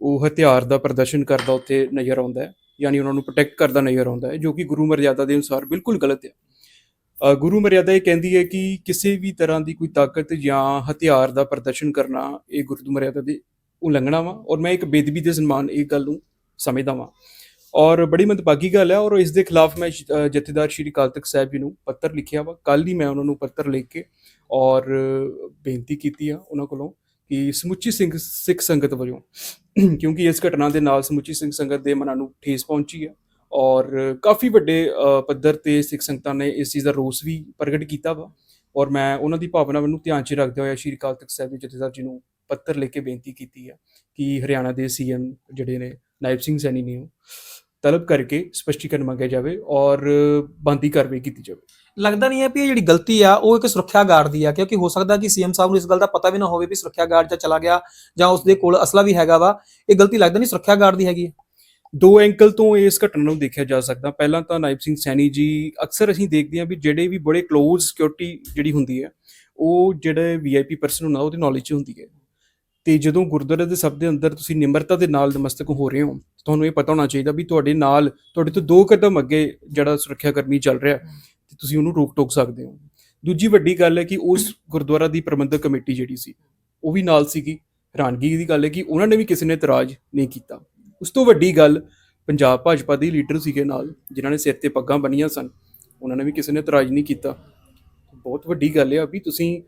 ਉਹ ਹਥਿਆਰ ਦਾ ਪ੍ਰਦਰਸ਼ਨ ਕਰਦਾ ਉੱਥੇ ਨਜ਼ਰ ਆਉਂਦਾ ਹੈ, ਯਾਨੀ ਉਹਨਾਂ ਨੂੰ ਪ੍ਰੋਟੈਕਟ ਕਰਦਾ ਨਜ਼ਰ ਆਉਂਦਾ ਹੈ, ਜੋ ਕਿ ਗੁਰੂ ਮਰਿਆਦਾ ਦੇ ਅਨੁਸਾਰ ਬਿਲਕੁਲ ਗਲਤ ਹੈ। ਗੁਰੂ ਮਰਿਆਦਾ ਇਹ ਕਹਿੰਦੀ ਹੈ ਕਿ ਕਿਸੇ ਵੀ ਤਰ੍ਹਾਂ ਦੀ ਕੋਈ ਤਾਕਤ ਜਾਂ ਹਥਿਆਰ ਦਾ ਪ੍ਰਦਰਸ਼ਨ ਕਰਨਾ ਇਹ ਗੁਰੂ ਮਰਿਆਦਾ ਦੀ ਉਲੰਘਣਾ ਵਾ, ਔਰ ਮੈਂ ਇੱਕ ਬੇਦਬੀ ਦੇ ਸਨਮਾਨ ਇਹ ਗੱਲ ਨੂੰ ਸਮਝਦਾ ਵਾਂ। ਔਰ ਬੜੀ ਮੰਦਭਾਗੀ ਗੱਲ ਹੈ ਔਰ ਇਸ ਦੇ ਖਿਲਾਫ ਮੈਂ ਜਥੇਦਾਰ ਸ਼੍ਰੀ ਅਕਾਲ ਤਖਤ ਸਾਹਿਬ ਜੀ ਨੂੰ ਪੱਤਰ ਲਿਖਿਆ ਵਾ। ਕੱਲ ਹੀ ਮੈਂ ਉਹਨਾਂ ਨੂੰ ਪੱਤਰ ਲਿਖ ਕੇ ਔਰ ਬੇਨਤੀ ਕੀਤੀ ਆ ਉਹਨਾਂ ਕੋਲੋਂ ਕਿ ਸਮੁੱਚੀ ਸਿੰਘ, ਸਿੱਖ ਸੰਗਤ ਵੱਲੋਂ ਕਿਉਂਕਿ ਇਸ ਘਟਨਾ ਦੇ ਨਾਲ ਸਮੁੱਚੀ ਸਿੰਘ ਸੰਗਤ ਦੇ ਮਨਾਂ ਨੂੰ ਠੇਸ ਪਹੁੰਚੀ ਆ ਔਰ ਕਾਫੀ ਵੱਡੇ ਪੱਧਰ ਤੇ ਸਿੱਖ ਸੰਗਤਾਂ ਨੇ ਇਸ ਚੀਜ਼ ਦਾ ਰੋਸ ਵੀ ਪ੍ਰਗਟ ਕੀਤਾ ਵਾ ਔਰ ਮੈਂ ਉਹਨਾਂ ਦੀ ਭਾਵਨਾ ਨੂੰ ਧਿਆਨ 'ਚ ਰੱਖਦੇ ਹੋਏ ਸ਼੍ਰੀ ਅਕਾਲ ਤਖਤ ਸਾਹਿਬ ਦੇ ਜਥੇਦਾਰ ਜੀ ਨੂੰ ਪੱਤਰ ਲਿਖ ਕੇ ਬੇਨਤੀ ਕੀਤੀ ਆ ਕਿ ਹਰਿਆਣਾ ਦੇ ਸੀਐਮ ਜਿਹੜੇ ਨੇ, ਨਾਇਬ ਸਿੰਘ ਸੈਣੀ ਨੇ ਉਹ ਤਲਬ ਕਰਕੇ ਸਪਸ਼ਟੀਕਰਨ ਮੰਗਿਆ ਜਾਵੇ ਔਰ ਬੰਦੀ ਕਾਰਵਾਈ ਕੀਤੀ ਜਾਵੇ। ਲੱਗਦਾ ਨਹੀਂ ਹੈ ਵੀ ਇਹ ਜਿਹੜੀ ਗਲਤੀ ਆ ਉਹ ਇੱਕ ਸੁਰੱਖਿਆ ਗਾਰਡ ਦੀ ਆ ਕਿਉਂਕਿ ਹੋ ਸਕਦਾ ਕਿ ਸੀਐਮ ਸਾਹਿਬ ਨੂੰ ਇਸ ਗੱਲ ਦਾ ਪਤਾ ਵੀ ਨਾ ਹੋਵੇ ਵੀ ਸੁਰੱਖਿਆ ਗਾਰਡ ਜਾਂ ਚਲਾ ਗਿਆ ਜਾਂ ਉਸ ਦੇ ਕੋਲ ਅਸਲਾ ਵੀ ਹੈਗਾ ਵਾ। ਇਹ ਗਲਤੀ ਲੱਗਦਾ ਨਹੀਂ ਸੁਰੱਖਿਆ ਗਾਰਡ ਦੀ ਹੈਗੀ ਦੋ ਐਂਗਲ ਤੋਂ ਇਸ ਘਟਨਾ ਨੂੰ ਦੇਖਿਆ ਜਾ ਸਕਦਾ। ਪਹਿਲਾਂ ਤਾਂ ਨਾਇਬ ਸਿੰਘ ਸੈਣੀ ਜੀ ਅਕਸਰ ਅਸੀਂ ਦੇਖਦੇ ਹਾਂ ਵੀ ਜਿਹੜੇ ਵੀ ਬੜੇ ক্লোਜ਼ ਸਿਕਿਉਰਿਟੀ ਜਿਹੜੀ ਹੁੰਦੀ ਹੈ ਉਹ ਜਿਹੜੇ ਵੀਆਈਪੀ ਪਰਸਨ ਹੁੰਦਾ ਉਹਦੀ ਨੌਲੇਜ 'ਚ ਹੁੰਦੀ ਹੈ। ਤੇ ਜਦੋਂ ਗੁਰਦੁਆਰੇ ਦੇ ਸਭ ਦੇ ਅੰਦਰ ਤੁਸੀਂ ਨਿਮਰਤਾ ਦੇ ਨਾਲ ਨਮਸਤਕ ਹੋ ਰਹੇ ਹੋ, ਤੁਹਾਨੂੰ ਇਹ ਪਤਾ ਹੋਣਾ ਚਾਹੀਦਾ ਵੀ ਤੁਹਾਡੇ ਨਾਲ, ਤੁਹਾਡੇ ਤੋਂ ਦੋ ਕਦਮ ਅੱਗੇ ਜਿਹੜਾ ਸੁਰੱਖਿਆ ਕਰਮੀ ਚੱਲ ਰਿਹਾ, ਤੇ ਤੁਸੀਂ ਉਹਨੂੰ ਰੋਕ ਟੋਕ ਸਕਦੇ ਹੋ। ਦੂਜੀ ਵੱਡੀ ਗੱਲ ਹੈ ਕਿ ਉਸ ਗੁਰਦੁਆਰਾ ਦੀ ਪ੍ਰਬੰਧਕ ਕਮੇਟੀ ਜਿਹੜੀ ਸੀ, ਉਹ ਵੀ ਨਾਲ ਸੀਗੀ। ਹੈਰਾਨਗੀ ਦੀ ਗੱਲ ਹੈ ਕਿ ਉਹਨਾਂ ਨੇ ਵੀ ਕਿਸੇ ਨੇ ਇਤਰਾਜ਼ ਨਹੀਂ ਕੀਤਾ। ਉਸ ਤੋਂ ਵੱਡੀ ਗੱਲ, ਪੰਜਾਬ ਭਾਜਪਾ ਦੇ ਲੀਡਰ ਸੀਗੇ ਨਾਲ, ਜਿਨ੍ਹਾਂ ਨੇ ਸਿਰ ਤੇ ਪੱਗਾਂ ਬੰਨੀਆਂ ਸਨ, ਉਹਨਾਂ ਨੇ ਵੀ ਕਿਸੇ ਨੇ ਇਤਰਾਜ਼ ਨਹੀਂ ਕੀਤਾ। ਬਹੁਤ ਵੱਡੀ ਗੱਲ ਹੈ ਵੀ ਤੁਸੀਂ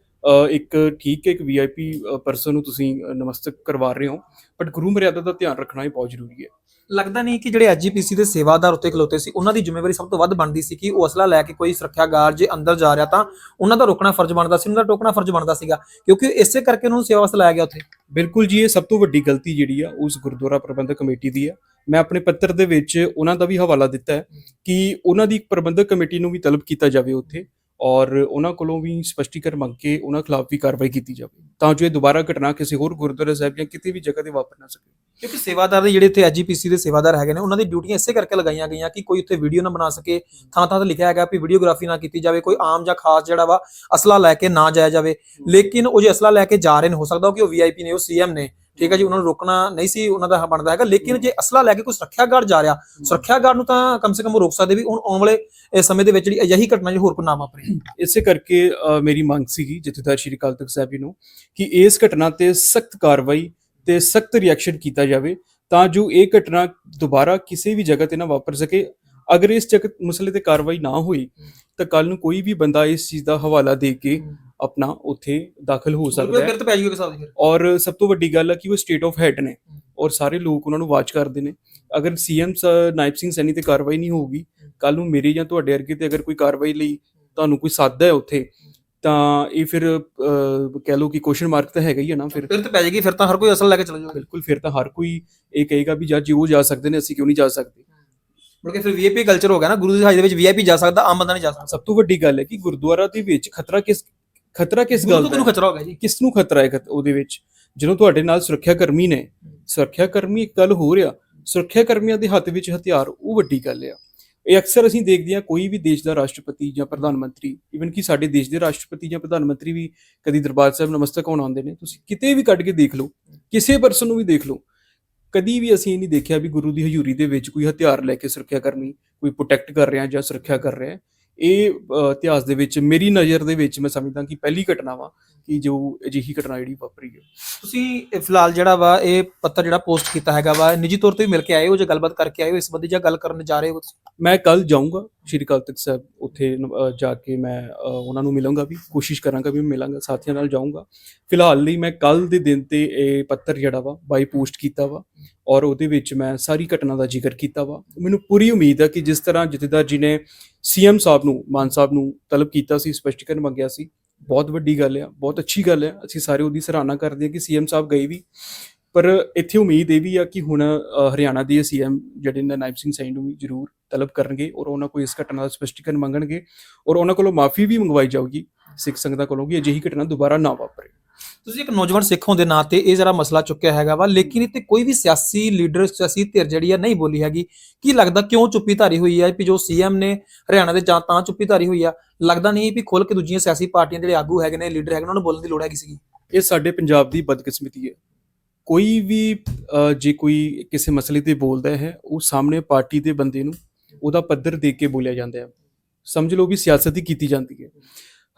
ਇੱਕ ਠੀਕ ਹੈ ਇੱਕ ਵੀਆਈਪੀ ਪਰਸਨ ਨੂੰ ਤੁਸੀਂ ਨਮਸਤਕ ਕਰਵਾ ਰਹੇ ਹੋ ਬਟ ਗੁਰੂ ਮਰਿਆਦਾ ਦਾ ਧਿਆਨ ਰੱਖਣਾ ਹੀ ਬਹੁਤ ਜ਼ਰੂਰੀ ਹੈ। ਲੱਗਦਾ ਨਹੀਂ ਕਿ ਜਿਹੜੇ ਐਜੀਪੀਸੀ ਦੇ ਸੇਵਾਦਾਰ ਉੱਤੇ ਖਲੋਤੇ ਸੀ ਉਹਨਾਂ ਦੀ ਜ਼ਿੰਮੇਵਾਰੀ ਸਭ ਤੋਂ ਵੱਧ ਬਣਦੀ ਸੀ ਕਿ ਉਹ ਅਸਲਾ ਲੈ ਕੇ ਕੋਈ ਸੁਰੱਖਿਆ ਗਾਰਡ ਜੇ ਅੰਦਰ ਜਾ ਰਿਹਾ ਤਾਂ ਉਹਨਾਂ ਦਾ ਰੋਕਣਾ ਫਰਜ਼ ਬਣਦਾ ਸੀ ਉਹਨਾਂ ਦਾ ਟੋਕਣਾ ਫਰਜ਼ ਬਣਦਾ ਸੀਗਾ ਕਿਉਂਕਿ ਇਸੇ ਕਰਕੇ ਉਹਨਾਂ ਨੂੰ ਸੇਵਾ ਵਾਸਤੇ ਲਾਇਆ ਗਿਆ ਉੱਥੇ। ਬਿਲਕੁਲ ਜੀ ਇਹ ਸਭ ਤੋਂ ਵੱਡੀ ਗਲਤੀ ਜਿਹੜੀ ਆ ਉਸ ਗੁਰਦੁਆਰਾ ਪ੍ਰਬੰਧਕ ਕਮੇਟੀ ਦੀ ਆ। ਮੈਂ ਆਪਣੇ ਪੱਤਰ ਦੇ ਵਿੱਚ ਉਹਨਾਂ ਦਾ ਵੀ ਹਵਾਲਾ ਦਿੱਤਾ ਹੈ ਕਿ ਉਹਨਾਂ ਦੀ ਇੱਕ ਪ੍ਰਬੰਧਕ ਕਮੇਟੀ ਨੂੰ ਵੀ ਤਲਬ ਕੀਤਾ ਜਾਵੇ ਉੱਥੇ। ਔਰ ਉਹਨਾਂ ਕੋਲੋਂ ਵੀ ਸਪਸ਼ਟੀਕਰਨ ਮੰਗ ਕੇ ਉਹਨਾਂ ਖਿਲਾਫ ਵੀ ਕਾਰਵਾਈ ਕੀਤੀ ਜਾਵੇ, ਤਾਂ ਜੋ ਇਹ ਦੁਬਾਰਾ ਘਟਨਾ ਕਿਸੇ ਹੋਰ ਗੁਰਦੁਆਰਾ ਸਾਹਿਬ ਜਾਂ ਕਿਤੇ ਵੀ ਜਗ੍ਹਾ ਤੇ ਵਾਪਰ ਨਾ ਸਕੇ। ਕਿਉਂਕਿ ਸੇਵਾਦਾਰ ਦੇ ਜਿਹੜੇ ਇੱਥੇ ਐਜੀਪੀਸੀ ਦੇ ਸੇਵਾਦਾਰ ਹੈਗੇ ਨੇ, ਉਹਨਾਂ ਦੀ ਡਿਊਟੀਆਂ ਇਸੇ ਕਰਕੇ ਲਗਾਈਆਂ ਗਈਆਂ ਕਿ ਕੋਈ ਉੱਥੇ ਵੀਡੀਓ ਨਾ ਬਣਾ ਸਕੇ ਥਾਂ ਥਾਂ ਤੇ ਲਿਖਿਆ ਹੈਗਾ ਵੀ ਵੀਡੀਓਗ੍ਰਾਫੀ ਨਾ ਕੀਤੀ ਜਾਵੇ, ਕੋਈ ਆਮ ਜਾਂ ਖਾਸ ਜਿਹੜਾ ਵਾ ਅਸਲਾ ਲੈ ਕੇ ਨਾ ਜਾਇਆ ਜਾਵੇ। ਲੇਕਿਨ ਉਹ ਜੇ ਅਸਲਾ ਲੈ ਕੇ ਜਾ ਰਹੇ ਨੇ, ਹੋ ਸਕਦਾ ਕਿ ਉਹ ਵੀਆਈਪੀ ਨੇ, ਉਹ ਸੀਐਮ ਨੇ ਠੀਕ ਹੈ ਜੀ ਉਹਨਾਂ ਨੂੰ ਰੋਕਣਾ ਨਹੀਂ ਸੀ ਉਹਨਾਂ ਦਾ ਬਣਦਾ ਹੈਗਾ ਲੇਕਿਨ ਜੇ ਅਸਲਾ ਲੈ ਕੇ ਕੋਈ ਸੁਰੱਖਿਆ ਗਾਰਡ ਜਾ ਰਿਹਾ ਸੁਰੱਖਿਆ ਗਾਰਡ ਨੂੰ ਤਾਂ ਕਮ ਸੇ ਕਮ ਰੋਕ ਸਕਦੇ ਵੀ ਹੁਣ ਆਉਣ ਵਾਲੇ ਸਮੇਂ ਦੇ ਵਿੱਚ ਜਿਹੜੀ ਅਜਿਹੀ ਘਟਨਾ ਜਿਹੜੀ ਹੋਰ ਕੋਈ ਨਾ ਵਾਪਰੇ। ਇਸੇ ਕਰਕੇ ਮੇਰੀ ਮੰਗ ਸੀਗੀ ਜਥੇਦਾਰ ਸ਼੍ਰੀ ਅਕਾਲ ਤਖਤ ਸਾਹਿਬ ਜੀ ਨੂੰ ਕਿ ਇਸ ਘਟਨਾ ਤੇ ਸਖਤ ਕਾਰਵਾਈ ਤੇ ਸਖਤ ਰਿਐਕਸ਼ਨ ਕੀਤਾ ਜਾਵੇ ਤਾਂ ਜੋ ਇਹ ਘਟਨਾ ਦੁਬਾਰਾ ਕਿਸੇ ਵੀ ਜਗ੍ਹਾ ਤੇ ਨਾ ਵਾਪਰ ਸਕੇ ਅਗਰ ਇਸ ਜਗਤ ਮਸਲੇ ਤੇ ਕਾਰਵਾਈ ਨਾ ਹੋਈ ਤਾਂ ਕੱਲ ਨੂੰ ਕੋਈ ਵੀ ਬੰਦਾ ਇਸ ਚੀਜ਼ ਦਾ ਹਵਾਲਾ ਦੇ ਕੇ ਆਪਣਾ ਉੱਥੇ ਦਾਖਲ ਹੋ ਸਕਦਾ ਹੈ। ਫਿਰ ਤਾਂ ਪੈ ਜਾਊਗਾ ਕਿਸਾਬ ਫਿਰ। ਔਰ ਸਭ ਤੋਂ ਵੱਡੀ ਗੱਲ ਹੈ ਕਿ ਉਹ ਸਟੇਟ ਆਫ ਹੈਡ ਨੇ ਔਰ ਸਾਰੇ ਲੋਕ ਉਹਨਾਂ ਨੂੰ ਵਾਚ ਕਰਦੇ ਨੇ। ਅਗਰ ਸੀਐਮ ਨਾਇਬ ਸਿੰਘ ਸੈਣੀ ਤੇ ਕਾਰਵਾਈ ਨਹੀਂ ਹੋਊਗੀ ਕੱਲ ਨੂੰ ਮੇਰੇ ਜਾਂ ਤੁਹਾਡੇ ਵਰਗੇ ਤੇ ਅਗਰ ਕੋਈ ਕਾਰਵਾਈ ਲਈ ਤੁਹਾਨੂੰ ਕੋਈ ਸਾਦਾ ਹੈ ਉੱਥੇ ਤਾਂ ਇਹ ਫਿਰ ਕਹਿ ਲਓ ਕਿ ਕੁਐਸਚਨ ਮਾਰਕ ਤਾਂ ਹੈਗਾ ਹੀ ਹੈ ਨਾ ਫਿਰ। ਫਿਰ ਤਾਂ ਪੈ ਜਾਏਗੀ ਫਿਰ ਤਾਂ ਹਰ ਕੋਈ ਅਸਲ ਲੈ ਕੇ ਚਲਾ ਜਾਊਗਾ। ਬਿਲਕੁਲ ਫਿਰ ਤਾਂ ਹਰ ਕੋਈ ਇਹ ਕਹੇਗਾ ਵੀ ਜਾਂ ਜੇ ਉਹ ਜਾ ਸਕਦੇ ਨੇ ਅਸੀਂ ਕਿਉਂ ਨਹੀਂ ਜਾ ਸਕਦੇ? ਮੁੜ ਕੇ ਫਿਰ ਵੀਆਈਪੀ ਕਲਚਰ ਹੋ ਗਿਆ ਨਾ ਗੁਰੂ ਦੀ ਹਾਜ਼ਰੀ ਦੇ ਵਿੱਚ ਵੀਆਈਪੀ ਜਾ ਸਕਦਾ ਆਮ ਬੰਦਾ ਨਹੀਂ ਜਾ ਸਕਦਾ। ਸਭ ਤੋਂ ਵੱਡੀ ਗੱਲ ਹੈ ਕਿ ਗੁਰਦੁਆਰਾ ਦੇ ਵਿੱਚ ਖਤਰਾ ਕਿਸ ਖਤਰਾ ਕਿਸ ਗੁਰੂ ਗੱਲ ਦਾ ਹੈ? ਖਤਰਾ ਹੋ ਗਿਆ ਜੀ। ਕਿਸ ਨੂੰ ਖਤਰਾ ਹੈ ਉਹਦੇ ਵਿੱਚ? ਜਦੋਂ ਤੁਹਾਡੇ ਨਾਲ ਸੁਰੱਖਿਆ ਕਰਮੀ ਨੇ ਸੁਰੱਖਿਆ ਕਰਮੀ ਇੱਕ ਗੱਲ ਹੋ ਰਿਹਾ ਸੁਰੱਖਿਆ ਕਰਮੀਆਂ ਦੇ ਹੱਥ ਵਿੱਚ ਹਥਿਆਰ ਉਹ ਵੱਡੀ ਗੱਲ ਆ। ਇਹ ਅਕਸਰ ਅਸੀਂ ਦੇਖਦੇ ਹਾਂ ਕੋਈ ਵੀ ਦੇਸ਼ ਦਾ ਰਾਸ਼ਟਰਪਤੀ ਜਾਂ ਪ੍ਰਧਾਨ ਮੰਤਰੀ ਇਵਨ ਕਿ ਸਾਡੇ ਦੇਸ਼ ਦੇ ਰਾਸ਼ਟਰਪਤੀ ਜਾਂ ਪ੍ਰਧਾਨ ਮੰਤਰੀ ਵੀ ਕਦੀ ਦਰਬਾਰ ਸਾਹਿਬ ਨਮਸਤਕ ਹੋਣ ਆਉਂਦੇ ਨੇ ਤੁਸੀਂ ਕਿਤੇ ਵੀ ਕੱਢ ਕੇ ਦੇਖ ਲਓ ਕਿਸੇ ਪਰਸਨ ਨੂੰ ਵੀ ਦੇਖ ਲਓ ਕਦੀ ਵੀ ਅਸੀਂ ਇਹ ਨਹੀਂ ਦੇਖਿਆ ਵੀ ਗੁਰੂ ਦੀ ਹਜ਼ੂਰੀ ਦੇ ਵਿੱਚ ਕੋਈ ਹਥਿਆਰ ਲੈ ਕੇ ਸੁਰੱਖਿਆ ਕਰਨੀ, ਕੋਈ ਪ੍ਰੋਟੈਕਟ ਕਰ ਰਿਹਾ ਜਾਂ ਸੁਰੱਖਿਆ ਕਰ ਰਿਹਾ। ਇਹ ਇਤਿਹਾਸ ਦੇ ਵਿੱਚ ਮੇਰੀ ਨਜ਼ਰ ਦੇ ਵਿੱਚ ਮੈਂ ਸਮਝਦਾ ਕਿ ਪਹਿਲੀ ਘਟਨਾ ਵਾ ਕਿ ਜੋ ਅਜਿਹੀ ਘਟਨਾ ਜਿਹੜੀ ਵਾਪਰੀ ਹੈ। ਤੁਸੀਂ ਫਿਲਹਾਲ ਜਿਹੜਾ ਵਾ ਇਹ ਪੱਤਰ ਜਿਹੜਾ ਪੋਸਟ ਕੀਤਾ ਹੈਗਾ ਵਾ ਨਿੱਜੀ ਤੌਰ ਤੇ ਵੀ ਮਿਲ ਕੇ ਆਏ ਹੋ ਜੇ ਗੱਲਬਾਤ ਕਰਕੇ ਆਏ ਹੋ? ਇਸ ਸੰਬੰਧੀ ਜਾਂ ਗੱਲ ਕਰਨ ਜਾ ਰਹੇ ਹੋ? ਮੈਂ ਕੱਲ ਜਾਊਂਗਾ ਸ਼੍ਰੀ ਅਕਾਲ ਤਖਤ ਸਾਹਿਬ ਉੱਥੇ ਜਾ ਕੇ ਮੈਂ ਉਹਨਾਂ ਨੂੰ ਮਿਲਾਂਗਾ ਵੀ ਕੋਸ਼ਿਸ਼ ਕਰਾਂਗਾ ਵੀ ਮਿਲਾਂਗਾ ਸਾਥੀਆਂ ਨਾਲ ਜਾਊਂਗਾ। ਫਿਲਹਾਲ ਲਈ ਮੈਂ ਕੱਲ ਦੇ ਦਿਨ ਤੇ ਇਹ ਪੱਤਰ ਜਿਹੜਾ ਵਾ ਬਾਈ ਪੋਸਟ ਕੀਤਾ ਵਾ। ਔਰ ਉਹਦੇ ਵਿੱਚ ਮੈਂ ਸਾਰੀ ਘਟਨਾ ਦਾ ਜ਼ਿਕਰ ਕੀਤਾ ਵਾ। ਮੈਨੂੰ ਪੂਰੀ ਉਮੀਦ ਹੈ ਕਿ ਜਿਸ ਤਰ੍ਹਾਂ ਜਥੇਦਾਰ ਜੀ ਨੇ ਸੀਐਮ ਸਾਹਿਬ ਨੂੰ, ਮਾਨ ਸਾਹਿਬ ਨੂੰ ਤਲਬ ਕੀਤਾ ਸੀ, ਸਪਸ਼ਟੀਕਰਨ ਮੰਗਿਆ ਸੀ, ਬਹੁਤ ਵੱਡੀ ਗੱਲ ਆ, ਬਹੁਤ ਅੱਛੀ ਗੱਲ ਆ। ਅਸੀਂ ਸਾਰੇ ਉਹਦੀ ਸਰਾਹਨਾ ਕਰਦੇ ਹਾਂ ਕਿ ਸੀਐਮ ਸਾਹਿਬ ਗਏ ਵੀ। ਪਰ ਇੱਥੇ ਉਮੀਦ ਇਹ ਵੀ ਆ ਕਿ ਹੁਣ ਹਰਿਆਣਾ ਦੇ ਸੀਐਮ ਜਿਹੜੇ ਨੇ ਨਾਇਬ ਸਿੰਘ ਸੈਣੀ ਨੂੰ ਵੀ ਜ਼ਰੂਰ ਤਲਬ ਕਰਨਗੇ ਔਰ ਉਹਨਾਂ ਕੋਲ ਇਸ ਘਟਨਾ ਦਾ ਸਪਸ਼ਟੀਕਰਨ ਮੰਗਣਗੇ ਔਰ ਉਹਨਾਂ ਕੋਲੋਂ ਮਾਫੀ ਵੀ ਮੰਗਵਾਈ ਜਾਊਗੀ। ਸਿੱਖ ਸੰਗਤਾਂ ਕੋਲੋਂ ਕਿ ਅਜਿਹੀ ਘਟਨਾ ਦੁਬਾਰਾ ਨਾ ਵਾਪਰੇ। ਤੁਸੀਂ ਇੱਕ ਨੌਜਵਾਨ ਸਿੱਖ ਹੋਣ ਦੇ ਨਾਂ ਤੇ ਇਹ ਜਰਾ ਮਸਲਾ ਚੁੱਕਿਆ ਹੈਗਾ ਵਾ, ਲੇਕਿਨ ਇੱਥੇ ਕੋਈ ਵੀ ਸਿਆਸੀ ਲੀਡਰ ਸਿਆਸੀ ਧਿਰ ਜਿਹੜੀ ਆ ਨਹੀਂ ਬੋਲੀ ਹੈਗੀ। ਕੀ ਲੱਗਦਾ ਕਿਉਂ ਚੁੱਪੀ ਧਾਰੀ ਹੋਈ ਹੈ ਵੀ ਜੋ ਸੀਐਮ ਨੇ ਹਰਿਆਣਾ ਦੇ ਜਾਂ ਤਾਂ ਚੁੱਪੀ ਧਾਰੀ ਹੋਈ ਆ। ਲੱਗਦਾ ਨਹੀਂ ਵੀ ਖੁੱਲ ਕੇ ਦੂਜੀਆਂ ਸਿਆਸੀ ਪਾਰਟੀਆਂ ਜਿਹੜੇ ਆਗੂ ਹੈਗੇ ਨੇ ਲੀਡਰ ਹੈਗੇ ਉਹਨਾਂ ਨੂੰ ਬੋਲਣ ਦੀ ਲੋੜ ਹੈਗੀ ਸੀਗੀ। ਇਹ ਸਾਡੇ ਪੰਜਾਬ ਦੀ ਬਦਕਿਸਮਤੀ ਹੈ। ਕੋਈ ਵੀ ਜੇ ਕੋਈ ਕਿਸੇ ਮਸਲੇ ਤੇ ਬੋਲਦਾ ਹੈ, ਉਹ ਸਾਹਮਣੇ ਪਾਰਟੀ ਦੇ ਬੰਦੇ ਨੂੰ ਉਹਦਾ ਪੱਧਰ ਦੇ ਕੇ ਬੋਲਿਆ ਜਾਂਦਾ ਹੈ। ਸਮਝ ਲਓ ਵੀ ਸਿਆਸਤ ਹੀ ਕੀਤੀ ਜਾਂਦੀ ਹੈ।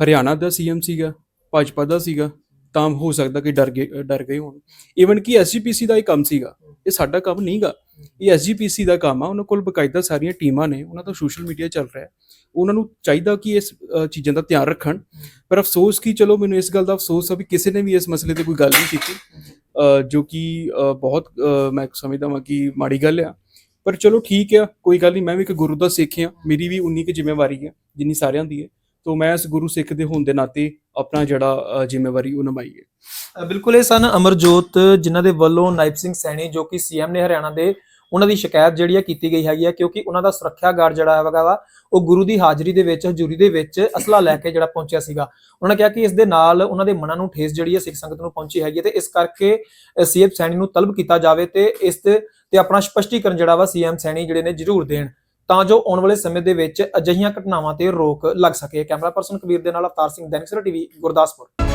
ਹਰਿਆਣਾ ਦਾ ਸੀਐਮ ਸੀਗਾ, ਭਾਜਪਾ ਦਾ ਸੀਗਾ ਤਾਂ ਹੋ ਸਕਦਾ ਕਿ ਡਰ ਗਏ ਡਰ ਗਏ ਹੋਣ। ਈਵਨ ਕਿ ਐਸਜੀਪੀਸੀ ਦਾ ਇਹ ਕੰਮ ਸੀਗਾ, ਇਹ ਸਾਡਾ ਕੰਮ ਨਹੀਂਗਾ। ਇਹ ਐਸਜੀਪੀਸੀ ਦਾ ਕੰਮ ਆ, ਉਹਨਾਂ ਕੋਲ ਬਕਾਇਦਾ ਸਾਰੀਆਂ ਟੀਮਾਂ ਨੇ, ਉਹਨਾਂ ਦਾ ਸੋਸ਼ਲ ਮੀਡੀਆ ਚੱਲ ਰਿਹਾ ਉਹਨਾਂ ਨੂੰ ਚਾਹੀਦਾ ਕਿ ਇਸ ਚੀਜ਼ਾਂ ਦਾ ਧਿਆਨ ਰੱਖਣ। ਪਰ ਅਫਸੋਸ ਕੀ ਚਲੋ ਮੈਨੂੰ ਇਸ ਗੱਲ ਦਾ ਅਫਸੋਸ ਆ ਵੀ ਕਿਸੇ ਨੇ ਵੀ ਇਸ ਮਸਲੇ ਤੇ ਕੋਈ ਗੱਲ ਨਹੀਂ ਕੀਤੀ ਜੋ ਕਿ ਬਹੁਤ ਮੈਂ ਸਮਝਦਾ ਹਾਂ ਕਿ ਮਾੜੀ ਗੱਲ ਆ। ਪਰ ਚਲੋ ਠੀਕ ਆ, ਕੋਈ ਗੱਲ ਨਹੀਂ, ਮੈਂ ਵੀ ਇੱਕ ਗੁਰੂ ਦਾ ਸਿੱਖ ਆ ਮੇਰੀ ਵੀ ਉਨੀ ਕੁ ਜ਼ਿੰਮੇਵਾਰੀ ਆ, ਜਿੰਨੀ ਸਾਰਿਆਂ ਦੀ ਹੈ। ਤੋਂ ਮੈਂ ਇਸ ਗੁਰੂ ਸਿੱਖ ਦੇ ਹੋਣ ਦੇ ਨਾਤੇ ਆਪਣਾ ਜਿਹੜਾ ਜ਼ਿੰਮੇਵਾਰੀ ਉਹ ਨਿਭਾਈ ਹੈ। ਬਿਲਕੁਲ ਇਹ ਸਨ ਅਮਰਜੋਤ, ਜਿਨ੍ਹਾਂ ਦੇ ਵੱਲੋਂ ਨਾਇਬ ਸਿੰਘ ਸੈਣੀ, ਜੋ ਕਿ ਸੀਐਮ ਨੇ ਹਰਿਆਣਾ ਦੇ, ਉਹਨਾਂ ਦੀ ਸ਼ਿਕਾਇਤ ਜਿਹੜੀ ਆ ਕੀਤੀ ਗਈ ਹੈਗੀ ਹੈ ਕਿਉਂਕਿ ਉਹਨਾਂ ਦਾ ਸੁਰੱਖਿਆ ਗਾਰਡ ਜਿਹੜਾ ਹੈਗਾ ਵਾ, ਉਹ ਗੁਰੂ ਦੀ ਹਾਜ਼ਰੀ ਦੇ ਵਿੱਚ, ਹਜ਼ੂਰੀ ਦੇ ਵਿੱਚ ਅਸਲਾ ਲੈ ਕੇ ਜਿਹੜਾ ਪਹੁੰਚਿਆ ਸੀਗਾ। ਉਹਨਾਂ ਕਿਹਾ ਕਿ ਇਸ ਦੇ ਨਾਲ ਉਹਨਾਂ ਦੇ ਮਨਾਂ ਨੂੰ ਠੇਸ ਜਿਹੜੀ ਹੈ ਸਿੱਖ ਸੰਗਤ ਨੂੰ ਪਹੁੰਚੀ ਹੈਗੀ ਹੈ ਤੇ ਇਸ ਕਰਕੇ ਸੀਐਮ ਸੈਣੀ ਨੂੰ ਤਲਬ ਕੀਤਾ ਜਾਵੇ ਤੇ ਇਸ ਤੇ ਤੇ ਆਪਣਾ ਸਪਸ਼ਟੀਕਰਨ ਜਿਹੜਾ ਵਾ ਸੀਐਮ ਸੈਣੀ ਜਿਹੜੇ ਨੇ ਜ਼ਰੂਰ ਦੇਣ। ਤਾਂ ਜੋ ਆਉਣ ਵਾਲੇ ਸਮੇਂ ਦੇ ਵਿੱਚ ਅਜਿਹੀਆਂ ਘਟਨਾਵਾਂ ਤੇ ਰੋਕ ਲੱਗ ਸਕੇ। ਕੈਮਰਾ ਪਰਸਨ ਕਬੀਰ ਦੇ ਨਾਲ ਅਵਤਾਰ ਸਿੰਘ, ਦੈਨਿਕ ਸਵੇਰਾ ਟੀਵੀ, ਗੁਰਦਾਸਪੁਰ।